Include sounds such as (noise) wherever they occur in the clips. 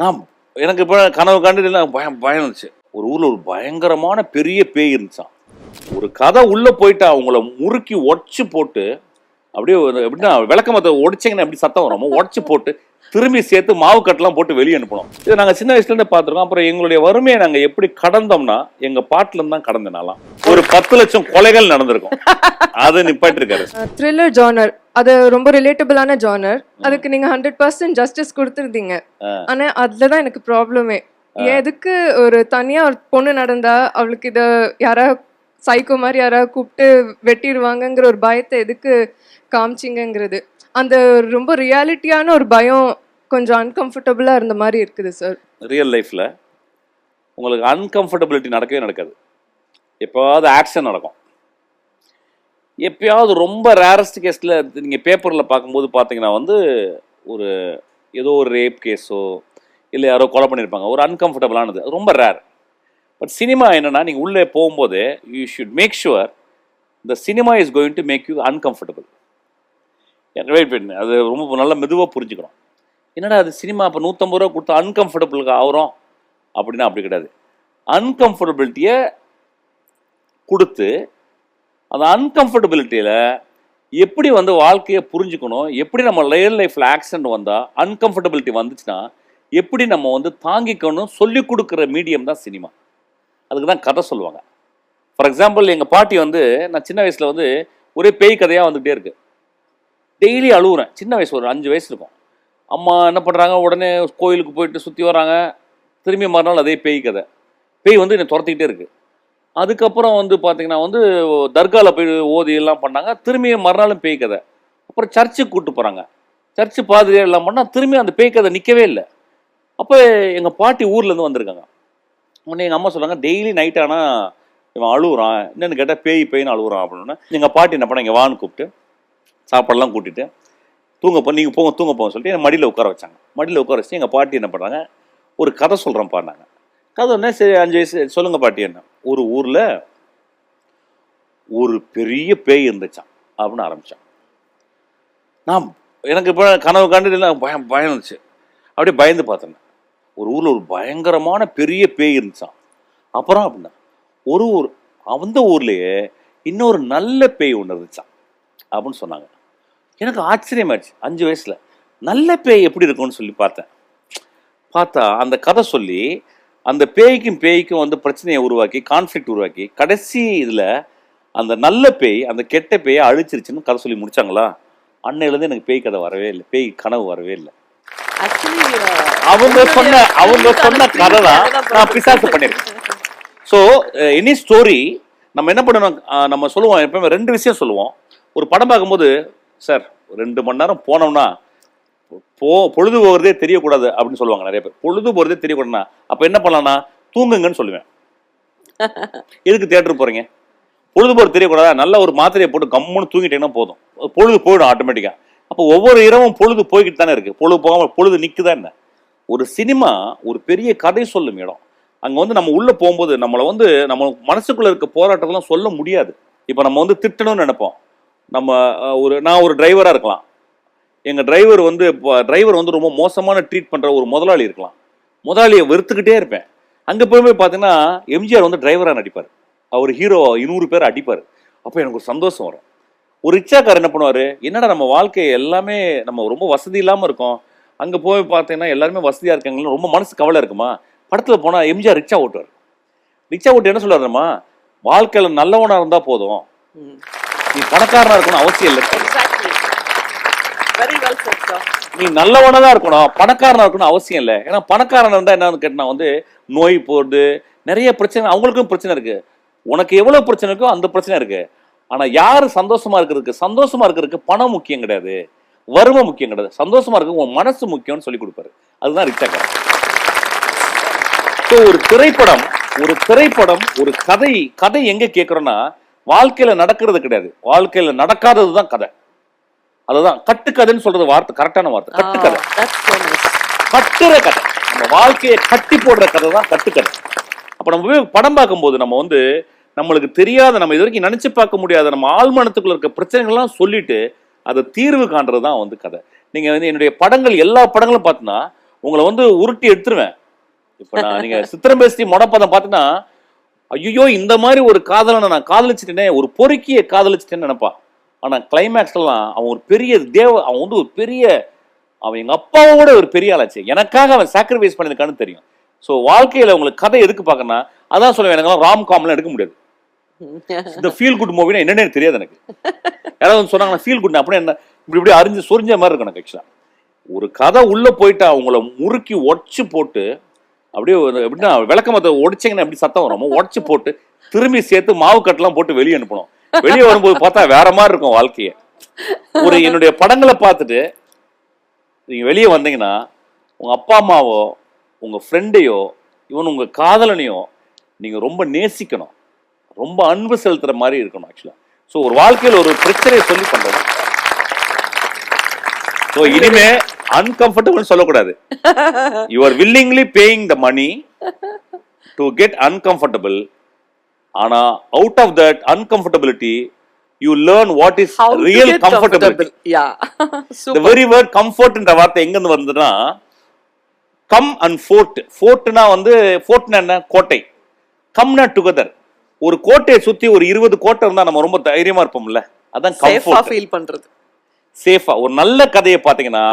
நான் எனக்கு இப்போ கனவு கண்டு பயம் பயம் இருந்துச்சு ஒரு ஊரில் ஒரு பயங்கரமான பெரிய பேய் இருந்துச்சான் ஒரு கதை உள்ளே போயிட்டா அவங்கள முறுக்கி உடச்சி போட்டு அப்படியே ஒரு எப்படின்னா விளக்கமத்தை உடைச்சிங்கன்னா எப்படி சத்தம் வரும்? உடச்சி போட்டு திரும்பி சேர்த்து மாவு கட்டெல்லாம் போட்டு வெளியே அனுப்பணும். இது நாங்கள் சின்ன வயசுல இருந்து பார்த்துருக்கோம். அப்புறம் எங்களுடைய வறுமையை நாங்கள் எப்படி கடந்தோம்னா எங்க பாட்டுல இருந்து தான் கடந்த நாளாம் ஒரு பத்து லட்சம் கொலைகள் நடந்திருக்கும். அதை நிப்பாட்டி இருக்காரு த்ரில்லர் ஜானர் அது ரொம்ப ரிலேட்டபிளான ஜானர் அதுக்கு நீங்க ஹண்ட்ரட் பர்சன்ட் ஜஸ்டிஸ் கொடுத்துருந்தீங்க. ஆனா அதுலதான் எனக்கு ப்ராப்ளமே எதுக்கு ஒரு தனியா ஒரு பொண்ணு நடந்தா அவளுக்கு இத யாரா சைக்கோ மாதிரி யாராவது கூப்பிட்டு வெட்டிடுவாங்கங்கிற ஒரு பயத்தை எதுக்கு காமிச்சிங்கங்கிறது. அந்த ரொம்ப ரியாலிட்டியான ஒரு பயம் கொஞ்சம் அன்கம்ஃபர்டபுளாக இருந்த மாதிரி இருக்குது சார் ரியல் லைஃப்பில் உங்களுக்கு அன்கம்ஃபர்டபிலிட்டி நடக்கவே நடக்காது. எப்போயாவது ஆக்ஷன் நடக்கும். எப்பயாவது ரொம்ப ரேரஸ்ட் கேஸில் நீங்கள் பேப்பரில் பார்க்கும்போது பார்த்தீங்கன்னா வந்து ஒரு ஏதோ ஒரு ரேப் கேஸோ இல்லை யாரோ கொலை பண்ணியிருப்பாங்க. ஒரு அன்கம்ஃபர்டபுளானது அது ரொம்ப ரேர் பட் சினிமா என்னென்னா நீங்கள் உள்ளே போகும்போது you should make sure the cinema is going to make you uncomfortable wait பண்ணு அது ரொம்ப நல்லா மெதுவாக புரிஞ்சுக்கிறோம் என்னடா அது சினிமா இப்போ நூற்றம்பது ரூபா கொடுத்தா அன்கம்ஃபர்டபுளுக்கு ஆகிறோம்? அப்படின்னா அப்படி கிடையாது. அன்கம்ஃபர்டபிலிட்டியை கொடுத்து அந்த அன்கம்ஃபர்டபிலிட்டியில் எப்படி வந்து வாழ்க்கையை புரிஞ்சுக்கணும்? எப்படி நம்ம ரியல் லைஃப்பில் ஆக்சிடென்ட் வந்தால் அன்கம்ஃபர்டபிலிட்டி வந்துச்சுன்னா எப்படி நம்ம வந்து தாங்கிக்கணும் சொல்லி கொடுக்குற மீடியம் தான் சினிமா. அதுக்கு தான் கதை சொல்லுவாங்க. ஃபார் எக்ஸாம்பிள் எங்கள் பாட்டி வந்து நான் சின்ன வயசில் வந்து ஒரே பேய் கதையாக வந்துகிட்டே இருக்குது டெய்லி அழுகுறேன் சின்ன வயசு ஒரு அஞ்சு வயசு இருக்கும். அம்மா என்ன பண்ணுறாங்க உடனே கோயிலுக்கு போயிட்டு சுற்றி வராங்க. திரும்பி மறுநாள் அதே பேய் கதை. பேய் வந்து என்னை துரத்திக்கிட்டே இருக்குது அதுக்கப்புறம் வந்து பார்த்தீங்கன்னா வந்து தர்காவில் போய் ஓதி எல்லாம் பண்ணாங்க. திரும்பி மறுநாளும் பேய் கதை. அப்புறம் சர்ச்சுக்கு கூப்பிட்டு போகிறாங்க சர்ச்சு பாதிரியார் எல்லாம் பண்ணால் திரும்பி அந்த பேய் கதை நிற்கவே இல்லை. அப்போ எங்கள் பாட்டி ஊர்லேருந்து வந்திருக்காங்க. உடனே எங்கள் அம்மா சொல்கிறாங்க டெய்லி நைட் ஆனால் இவன் அழுகுறான் என்னென்னு கேட்டால் பேய் பேய்னு அழுகுறான் அப்படின்னு. எங்கள் பாட்டி என்ன பண்ணாங்க இங்கே வான்னு கூப்பிட்டு சாப்பாடெல்லாம் கூட்டிட்டு தூங்க போ நீங்கள் போங்க தூங்க போங்க சொல்லிட்டு என்னை மடியில் உட்கார வச்சாங்க. மடியில் உட்கார வச்சு எங்கள் பாட்டி என்ன பண்ணுறாங்க ஒரு கதை சொல்கிறேன் பாடினாங்க கதை என்ன சரி அஞ்சு வயசு சொல்லுங்க பாட்டி என்ன. ஒரு ஊரில் ஒரு பெரிய பேய் இருந்துச்சான் அப்படின்னு ஆரம்பித்தான் நான் எனக்கு இப்போ கனவு கண்டு பயம் பயம் இருந்துச்சு. அப்படியே பயந்து பார்த்தேன். ஒரு ஊரில் ஒரு பயங்கரமான பெரிய பேய் இருந்துச்சான் அப்புறம் அப்படின்னா ஒரு ஊர் அந்த ஊர்லேயே இன்னொரு நல்ல பேய் ஒன்று இருந்துச்சான் அப்படின்னு சொன்னாங்க. எனக்கு ஆச்சரியமாயிடுச்சு. அஞ்சு வயசுல. நல்ல பேய் எப்படி இருக்கும்னு சொல்லி பார்த்தேன். பார்த்தா அந்த கதை சொல்லி அந்த பேய்க்கும் பேய்க்கும் வந்து பிரச்சனையை உருவாக்கி கான்ஃப்ளிக்ட் உருவாக்கி கடைசி இதில் அந்த நல்ல பேய் அந்த கெட்ட பேயை அழிச்சிருச்சுன்னு கதை சொல்லி முடிச்சாங்களா? அன்னையிலேருந்து எனக்கு பேய் கதை வரவே இல்லை. பேய் கனவு வரவே இல்லை. அவங்க சொன்ன அவங்க சொன்ன கதை தான் நான் பிசாசு பண்ணியிருக்கேன். ஸோ எனி ஸ்டோரி நம்ம என்ன பண்ணணும்? நம்ம சொல்லுவோம் எப்பவுமே ரெண்டு விஷயம் சொல்லுவோம். ஒரு படம் பார்க்கும்போது சார் ரெண்டு மணி நேரம் போனோம்னா போ பொழுது போகிறதே தெரியக்கூடாது அப்படின்னு சொல்லுவாங்க நிறைய பேர். பொழுது போகிறதே தெரியக்கூடாதுன்னா அப்போ என்ன பண்ணலாம்னா தூங்குங்கன்னு சொல்லுவேன். (laughs) எதுக்கு தியேட்டர் போகிறீங்க பொழுது போகிறது தெரியக்கூடாதா? நல்ல ஒரு மாத்திரையை போட்டு கம்முன்னு தூங்கிட்டீங்கன்னா போதும். பொழுது போயிடும் ஆட்டோமேட்டிக்காக அப்போ ஒவ்வொரு இரவும் பொழுது போய்கிட்டு தானே இருக்குது பொழுது போகாமல் பொழுது நிற்குதா என்ன? ஒரு சினிமா ஒரு பெரிய கதை சொல்லும் இடம். அங்கே வந்து நம்ம உள்ளே போகும்போது நம்மளை வந்து நம்ம மனசுக்குள்ளே இருக்க போராட்டத்தெல்லாம் சொல்ல முடியாது. இப்போ நம்ம வந்து திட்டணும்னு நினைப்போம். நம்ம ஒரு நான் ஒரு டிரைவராக இருக்கலாம். எங்கள் டிரைவர் வந்து இப்போ டிரைவர் வந்து ரொம்ப மோசமான ட்ரீட் பண்ணுற ஒரு முதலாளி இருக்கலாம். முதலாளியை வெறுத்துக்கிட்டே இருப்பேன். அங்கே போய் பார்த்தீங்கன்னா எம்ஜிஆர் வந்து டிரைவராக நடிப்பார். அவர் ஹீரோ இன்னூறு பேர் அடிப்பார். அப்போ எனக்கு ஒரு சந்தோஷம் வரும். ஒரு ரிச்சாக்கார் என்ன பண்ணுவார்? என்னடா நம்ம வாழ்க்கை எல்லாமே நம்ம ரொம்ப வசதி இல்லாமல் இருக்கோம். அங்கே போய் பார்த்தீங்கன்னா எல்லாருமே வசதியாக இருக்காங்கன்னு ரொம்ப மனசு கவலை இருக்குமா? படத்தில் போனால் எம்ஜிஆர் ரிக்ஷா ஓட்டுவார். ரிக்ஷா ஓட்டு என்ன சொல்லுவாருமா? வாழ்க்கையில் நல்லவனாக இருந்தால் போதும். நீ பணக்காரனா இருக்கணும் அவசியம் இல்லை. நீ நல்லவனா தான் இருக்கணும் பணக்காரனா இருக்கணும் அவசியம் இல்லை. ஏன்னா பணக்காரன் இருந்தா என்னன்னு கேட்டா வந்து நோய் போறது நிறைய பிரச்சனை அவங்களுக்கும் பிரச்சனை இருக்கு. உனக்கு எவ்வளவு பிரச்சனை இருக்கோ அந்த பிரச்சனை இருக்கு. ஆனா யாரு சந்தோஷமா இருக்கிறதுக்கு? சந்தோஷமா இருக்கிறதுக்கு பணம் முக்கியம் கிடையாது. வறுமை முக்கியம் கிடையாது. சந்தோஷமா இருக்க உன் மனசு முக்கியம்னு சொல்லி கொடுப்பாரு. அதுதான் ரிச்சாக்காரன் ஸோ ஒரு திரைப்படம் ஒரு திரைப்படம் ஒரு கதை கதை எங்க கேட்குறோன்னா வாழ்க்கையில நடக்கிறது கிடையாது. வாழ்க்கையில நடக்காதது தான் கதை. அதுதான் கட்டுக்கதைன்னு சொல்றது வார்த்தை கரெக்டான வார்த்தை. கட்டுக்கதை. நைஸ் கட்டுற கதை. நம்ம வாழ்க்கையை கட்டி போடுற கதை தான் கட்டுக்கதை. அப்ப நம்ம போய் படம் பார்க்கும்போது நம்ம வந்து நம்மளுக்கு தெரியாத நம்ம இது வரைக்கும் நினைச்சு பார்க்க முடியாத நம்ம ஆழ்மனத்துக்குள்ள இருக்க பிரச்சனைகள்லாம் சொல்லிட்டு அதை தீர்வு காண்றது தான் வந்து கதை. நீங்க வந்து என்னுடைய படங்கள் எல்லா படங்களும் பார்த்தீங்கன்னா உங்களை வந்து உருட்டி எடுத்துருவேன். இப்போ நான் நீங்க சித்திரம் பேசி மொடப்பதம் பார்த்தீங்கன்னா ஐயோ இந்த மாதிரி ஒரு காதலனை நான் காதலிச்சிட்டேனே ஒரு பொறுக்கிய காதலிச்சிட்டேன்னு நினைப்பான் ஆனால் கிளைமேக்ஸ்லாம் அவன் ஒரு பெரிய தேவ அவன் வந்து ஒரு பெரிய அவன் எங்கள் அப்பாவோட ஒரு பெரிய ஆளாச்சு. எனக்காக அவன் சாக்ரிஃபைஸ் பண்ணியிருக்கான்னு தெரியும். ஸோ வாழ்க்கையில் உங்களுக்கு கதை எதுக்கு பார்க்கணும்னா அதான் சொல்லுவேன் எனக்கெல்லாம் ராம் காம்லாம் எடுக்க முடியாது. இந்த ஃபீல் குட் மூவினா என்னன்னு தெரியாது எனக்கு. யாராவது சொன்னாங்கன்னா ஃபீல் குட் அப்படியே என்ன? இப்படி இப்படி அறிஞ்சு சொரிஞ்ச மாதிரி இருக்கும் எனக்கு ஆக்சுவலாக ஒரு கதை உள்ளே போயிட்டா அவங்கள முறுக்கி உடச்சி போட்டு அப்படியே ஒரு எப்படின்னா விளக்கமத்தை உடைச்சிங்கன்னா எப்படி சத்தம் வரும்? உடச்சு போட்டு திரும்பி சேர்த்து மாவு கட்டெல்லாம் போட்டு வெளியே அனுப்பணும். வெளியே வரும்போது பார்த்தா வேற மாதிரி இருக்கும் வாழ்க்கைய. ஒரு என்னுடைய படங்களை பார்த்துட்டு நீங்க வெளியே வந்தீங்கன்னா உங்க அப்பா அம்மாவோ உங்க ஃப்ரெண்டையோ இவன் உங்க காதலனையோ நீங்க ரொம்ப நேசிக்கணும். ரொம்ப அன்பு செலுத்துற மாதிரி இருக்கணும் ஆக்சுவலா ஸோ ஒரு வாழ்க்கையில் ஒரு பிரச்சனையை சொல்லி பண்றது. ஸோ இனிமே அன்கம்ஃபர்டபுள் சொல்லக்கூடாது. You are willingly paying the money to get uncomfortable ஆனா out of that uncomfortability you learn what is real comfortable. Yeah. The. Very word கம்ஃபர்ட்ன்ற வார்த்தை எங்க இருந்து வந்ததுன்னா கம் அண்ட் ஃபோர்ட் ஃபோர்ட்னா வந்து ஃபோர்ட்னா என்ன? கோட்டை. கம்னா டுகெதர் ஒரு கோட்டையை சுத்தி ஒரு இருபது கோட்டை இருந்தா நம்ம ரொம்ப தைரியமா இருப்போம்ல. அதான் கம்ஃபர்ட் feel பண்றது. சேஃபா ஒரு நல்ல கதையை பாத்தீங்கன்னா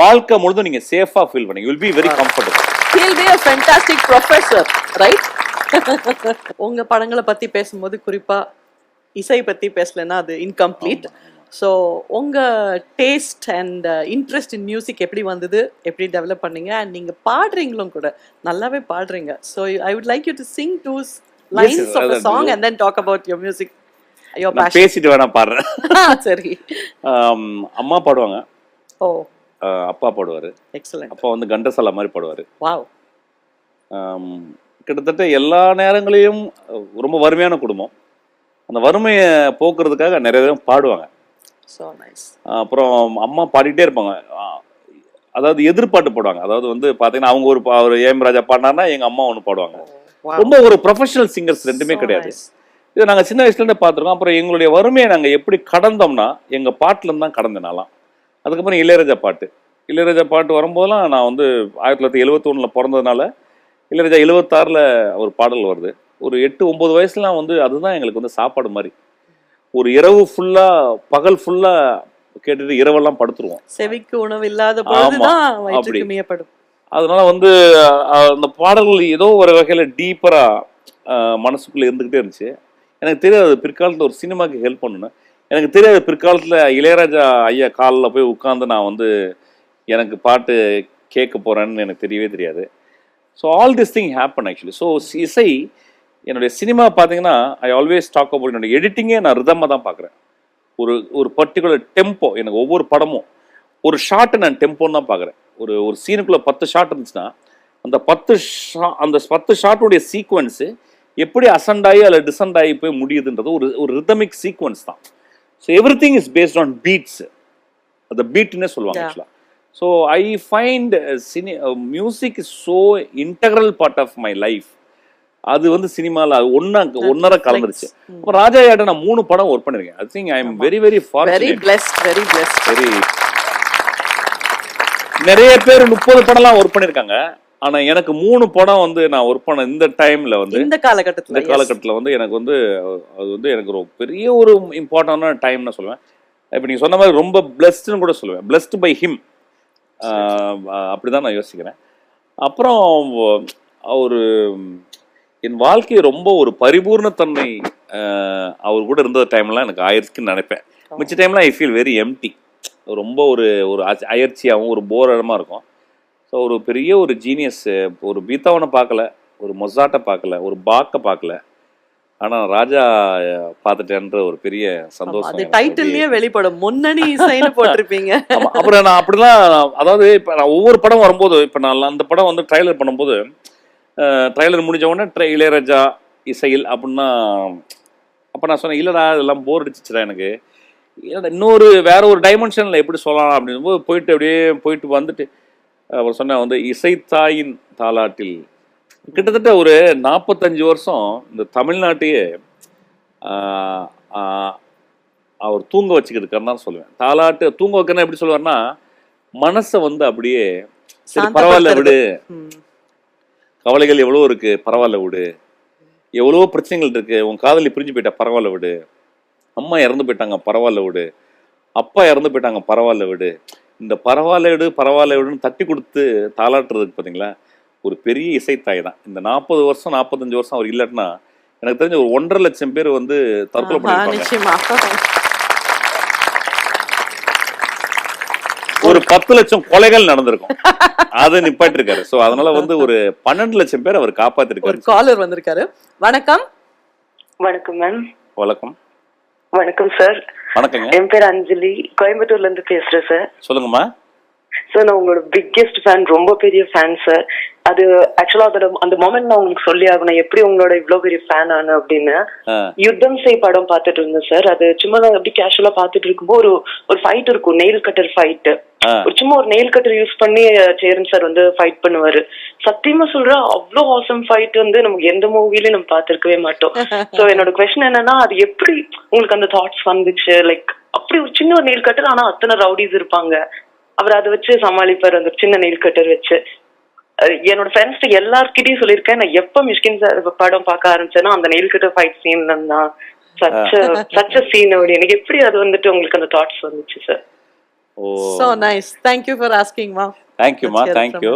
வாழ்க்கை முழுதும் நீங்க சேஃபா ஃபீல் பண்ணீங்க. Will be very comfortable He'll be a fantastic professor, right? (laughs) உங்க படங்களை பத்தி பேசும்போது குறிப்பா இசை பத்தி பேசலைன்னா அது இன்கம்ப்ளீட் ஸோ உங்க taste and interest in music எப்படி வந்தது எப்படி டெவலப் பண்ணீங்க? அண்ட் நீங்க பாடுறீங்களும் கூட நல்லாவே பாடுறீங்க. So I would like you to sing two lines of a song and then talk about your music நான் பேசிட்டு வேணா பாடுறேன். சரி. அம்மா பாடுவாங்க. ஓ. அப்பா பாடுவாரு. எக்ஸலண்ட் அப்பா வந்து கண்டசாலா மாதிரி பாடுவாரு. வாவ் கிட்டத்தட்ட எல்லா நேரங்களையும் ரொம்ப வறுமையான குடும்பம். அந்த வறுமையை போக்குறதுக்காக நிறைய பேரும் பாடுவாங்க. ஸோ நைஸ் அப்புறம் அம்மா பாடிட்டே இருப்பாங்க. அதாவது எதிர்பாட்டு பாடுவாங்க. அதாவது வந்து பார்த்தீங்கன்னா அவங்க ஒரு ஒரு ஏம் ராஜா பாடினார்னா எங்க அம்மா ஒன்று பாடுவாங்க. ரொம்ப ஒரு ப்ரொஃபஷனல் சிங்கர்ஸ் ரெண்டுமே கிடையாது. இது நாங்கள் சின்ன வயசுலேருந்து பார்த்துருக்கோம். அப்புறம் எங்களுடைய வறுமையை நாங்கள் எப்படி கடந்தோம்னா எங்கள் பாட்டிலேருந்து தான் நான்லாம் அதுக்கப்புறம் இளையராஜா பாட்டு. இளையராஜா பாட்டு வரும்போதெல்லாம் நான் வந்து ஆயிரத்தி தொள்ளாயிரத்தி எழுபத்தொன்னில் பிறந்ததுனால இளையராஜா எழுபத்தாறில் ஒரு பாடல் வருது. ஒரு எட்டு ஒம்பது வயசுலாம் வந்து அதுதான் எங்களுக்கு வந்து சாப்பாடு மாதிரி. ஒரு இரவு ஃபுல்லாக பகல் ஃபுல்லாக கேட்டுட்டு இரவெல்லாம் படுத்துருவோம். செவிக்கு உணவு இல்லாத அப்படி. அதனால வந்து அந்த பாடல்கள் ஏதோ ஒரு வகையில் டீப்பராக மனசுக்குள்ளே இருந்துக்கிட்டே இருந்துச்சு. எனக்கு தெரியாது பிற்காலத்தில் ஒரு சினிமாக்கு ஹெல்ப் பண்ணணும் எனக்கு தெரியாது பிற்காலத்தில் இளையராஜா ஐயா காலில் போய் உட்காந்து நான் வந்து எனக்கு பாட்டு கேட்க போகிறேன்னு எனக்கு தெரியவே தெரியாது. So all this thing happen actually so இசை என்னுடைய சினிமா பார்த்தீங்கன்னா ஐ ஆல்வேஸ் டாக் அபவுட் என்னுடைய எடிட்டிங்கே நான் ரிதமாக தான் பார்க்குறேன் ஒரு ஒரு பர்டிகுலர் டெம்போ எனக்கு ஒவ்வொரு படமும் ஒரு ஷார்ட்டை நான் டெம்போன்னு தான் பார்க்குறேன் ஒரு ஒரு சீனுக்குள்ளே பத்து ஷாட் இருந்துச்சுன்னா அந்த பத்து ஷா அந்த பத்து ஷாட்டுடைய சீக்வன்ஸு எப்படி அசண்ட் ஆகி அல்லது டிசண்ட் ஆகி போய் முடியுதுன்றது ஒரு ஒரு ரிதமிக் சீக்வன்ஸ் தான். So everything is based on beats அந்த பீட்னே சொல்லுவாங்க. ஆக்சுவலாக so I find cine music is so integral part of my life அது வந்து சினிமாவில் அது ஒன்றா ஒன்றரை கலந்துருச்சு. அப்புறம் ராஜா யாட்ட நான் மூணு படம் ஒர்க் பண்ணிருக்கேன். I think I am very very very fortunate blessed very blessed சரி நிறைய பேர் முப்பது படம்லாம் ஒர்க் பண்ணிருக்காங்க. ஆனா எனக்கு மூணு படம் வந்து நான் ஒர்க் பண்ண இந்த டைம்ல வந்து இந்த காலகட்டத்துல இந்த காலகட்டத்தில் வந்து எனக்கு வந்து அது வந்து எனக்கு ஒரு பெரிய ஒரு இம்பார்ட்டண்டான டைம் நான் சொல்லுவேன். இப்போ நீங்க சொன்ன மாதிரி ரொம்ப பிளஸ்ட்னு கூட சொல்லுவேன். பிளஸ்ட் பை ஹிம் அப்படிதான் நான் யோசிக்கிறேன். அப்புறம் அவர் என் வாழ்க்கை ரொம்ப ஒரு பரிபூர்ணத்தன்மை அவர் கூட இருந்த டைம்லாம் எனக்கு ஆயிருக்குன்னு நினைப்பேன். மிச்ச டைம்லாம் ஐ ஃபீல் வெரி எம்டி ரொம்ப ஒரு ஒரு அயற்சியாகவும் ஒரு போரடமாக இருக்கும். ஸோ ஒரு பெரிய ஒரு ஜீனியஸ் ஒரு பீத்தாவனை பார்க்கல ஒரு மொசாட்டை பார்க்கல ஒரு பாக்கை பார்க்கல. ஆனா ராஜா பார்த்துட்டேன்ற ஒரு பெரிய சந்தோஷம் அது டைட்டில்லயே வெளிப்படும். முன்னணி இசைன்னு (laughs) போட்டிருப்பீங்க. அப்புறம் நான் அப்படிலாம் அதாவது இப்போ நான் ஒவ்வொரு படம் வரும்போது இப்போ நான் அந்த படம் வந்து ட்ரைலர் பண்ணும்போது ட்ரைலர் முடிஞ்ச உடனே ட்ரை இளையராஜா இசையில் அப்படின்னா அப்போ நான் சொன்னேன் இல்லைடா இதெல்லாம் போர் அடிச்சிச்சுடா எனக்கு. இன்னொரு வேற ஒரு டைமென்ஷனில் எப்படி சொல்லலாம்? அப்படின்னும் போது போயிட்டு அப்படியே போயிட்டு வந்துட்டு அப்புறம் சொன்னேன் வந்து இசைத்தாயின் தாலாட்டில் கிட்டத்தட்ட ஒரு நாற்பத்தஞ்சு வருஷம் இந்த தமிழ்நாட்டையே அவர் தூங்க தான் சொல்லுவேன். தாலாட்டு தூங்க வைக்கிறனா எப்படி சொல்லுவார்னா மனசை வந்து அப்படியே சரி. பரவாயில்ல விடு. கவலைகள் எவ்வளோ இருக்கு பரவாயில்ல விடு. எவ்வளவோ பிரச்சனைகள் இருக்கு உன் காதலி பிரிஞ்சு போயிட்டா பரவாயில்ல விடு. அம்மா இறந்து போயிட்டாங்க பரவாயில்ல விடு. அப்பா இறந்து போயிட்டாங்க பரவாயில்ல விடு. இந்த பரவாயில்ல விடு பரவாயில்ல விடுன்னு தட்டி கொடுத்து தாளாட்டுறதுக்கு பார்த்தீங்களா ஒரு பெரிய இசைத்தாய் தான். இந்த நாற்பது வருஷம் நாற்பத்தஞ்சு வருஷம் அவர் இல்லைன்னா எனக்கு தெரிஞ்ச ஒரு ஒன்றரை லட்சம் பேர் வந்து தற்கொலை பண்ணிருப்பாங்க. ஒரு பத்து லட்சம் கொலைகள் நடந்திருக்கும். அதை நிப்பாட்டிருக்காரு. சோ அதனால வந்து ஒரு பன்னெண்டு லட்சம் பேர் அவர் ஒரு காப்பாத்திருக்காரு காலர் வந்திருக்காரு. வணக்கம். வணக்கம் மேம். வணக்கம். வணக்கம் சார். வணக்கங்க. என் பேர் அஞ்சலி. கோயம்புத்தூர்ல இருந்து பேசுறேன் சார். சொல்லுங்கம்மா. சார் நான் உங்களோட பிக்கெஸ்ட் ஃபேன் ரொம்ப பெரிய ஃபேன் சார். அது ஆக்சுவலா அதோட அந்த மொமெண்ட் நான் உங்களுக்கு சொல்லி ஆகணும். எப்படி உங்களோட இவ்ளோ பெரிய ஃபேன் ஆன அப்படின்னு. யுத்தம் செய் படம் பார்த்துட்டு இருந்தேன் சார் அது சும்மா நான் அப்படி கேஷுவலா பார்த்துட்டு இருக்கும்போது ஒரு ஒரு ஃபைட் இருக்கும். Nail cutter fight. ஒரு சும்மா ஒரு நெயில் கட்டர் யூஸ் பண்ணி சேரன் சார் வந்து ஃபைட் பண்ணுவாரு. சத்தியமா சொல்றேன் அவ்வளோ ஆசம் ஃபைட் வந்து நமக்கு எந்த மூவிலையும் நம்ம பார்த்திருக்கவே மாட்டோம். சோ என்னோட கொஸ்டின் என்னன்னா அது எப்படி உங்களுக்கு அந்த தாட்ஸ் வந்துச்சு? லைக் அப்படி ஒரு சின்ன ஒரு நெயில் கட்டர் ஆனா அத்தனை ரவுடிஸ் இருப்பாங்க. அவர் அதை வச்சு சமாளிப்பார் அந்த சின்ன நெயில் கட்டர் வச்சு. என்னோட ஃப்ரெண்ட்ஸ் எல்லார்கிட்டயும் சொல்லியிருக்கேன். நான் எப்ப மிஷ்கின் சார் படம் பார்க்க ஆரம்பிச்சேன்னா அந்த நெயில் கட்டர் ஃபைட் சீன்ல தான். சச்ச சச்ச சீன் அப்படி எனக்கு எப்படி அது வந்துட்டு உங்களுக்கு அந்த தாட்ஸ் வந்துச்சு sir oh so nice thank you for asking மா தேங்க்யூம்மா Let's hear it தேங்க்யூ